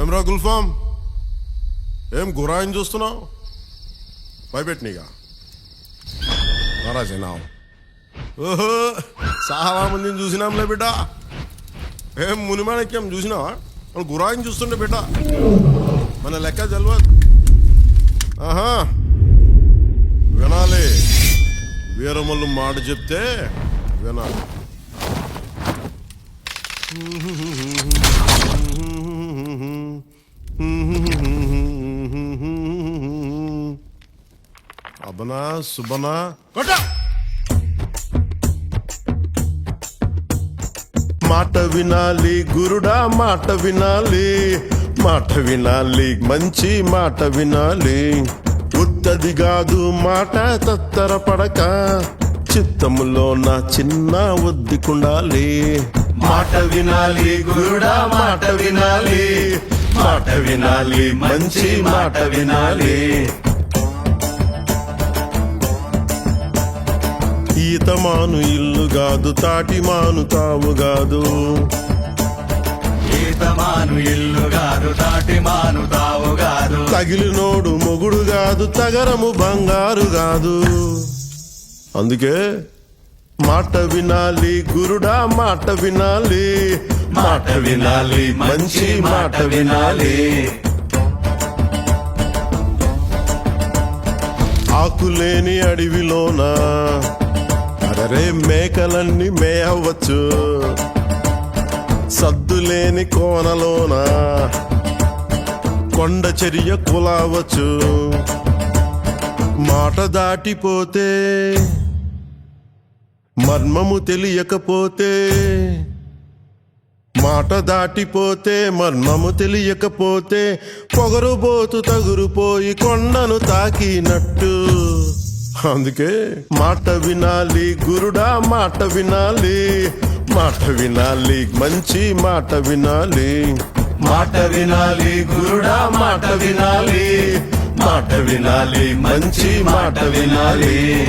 ఏమ్రా గుల్ఫామ్ ఏం గురాయిని చూస్తున్నావు? భయపెట్టినీగా. నారాజేనావు ఓహో సాహవా మందిని చూసినాంలే బిడ్డ. ఏం మునిమాణిక్యం చూసినావా? మన గురాయిని చూస్తుండే బిడ్డ. మన లెక్క తెలియదు ఆహా. వినాలి. వీరమల్లు మాట చెప్తే వినాలి. అబనా సుబనా కొట్ట! మాట వినాలి గురుడా మాట వినాలి. మాట వినాలి మంచి మాట వినాలి. ఉత్తది కాదు మాట తత్తర పడక. చిత్తములో నా చిన్న ఒద్దికుండాలి మాట వినాలి గురుడా మాట వినాలి. మాట వినాలి మంచి మాట వినాలి. ఈతమాను ఇల్లు కాదు తాటి మాను తావు కాదు ఈతమాను ఇల్లు గారు తాటి మాను తావు గారు తగిలినోడు మొగుడు కాదు తగరము బంగారు కాదు అందుకే మాట వినాలి గురుడా మాట వినాలి. మాట వినాలి మంచి మాట వినాలి. ఆకులేని అడవిలోన? అరే మేకలన్నీ మేయవచ్చు. సద్దులేని కోనలోన కొండ చర్య కులావచ్చు. మాట దాటిపోతే మర్మము తెలియకపోతే మాట దాటిపోతే మర్మము తెలియకపోతే పొగరుబోతు తగురుపోయి కొండను తాకినట్టు. అందుకే మాట వినాలి గురుడా మాట వినాలి. మాట వినాలి మంచి మాట వినాలి. మాట వినాలి గురుడా మాట వినాలి. మాట వినాలి మంచి మాట వినాలి.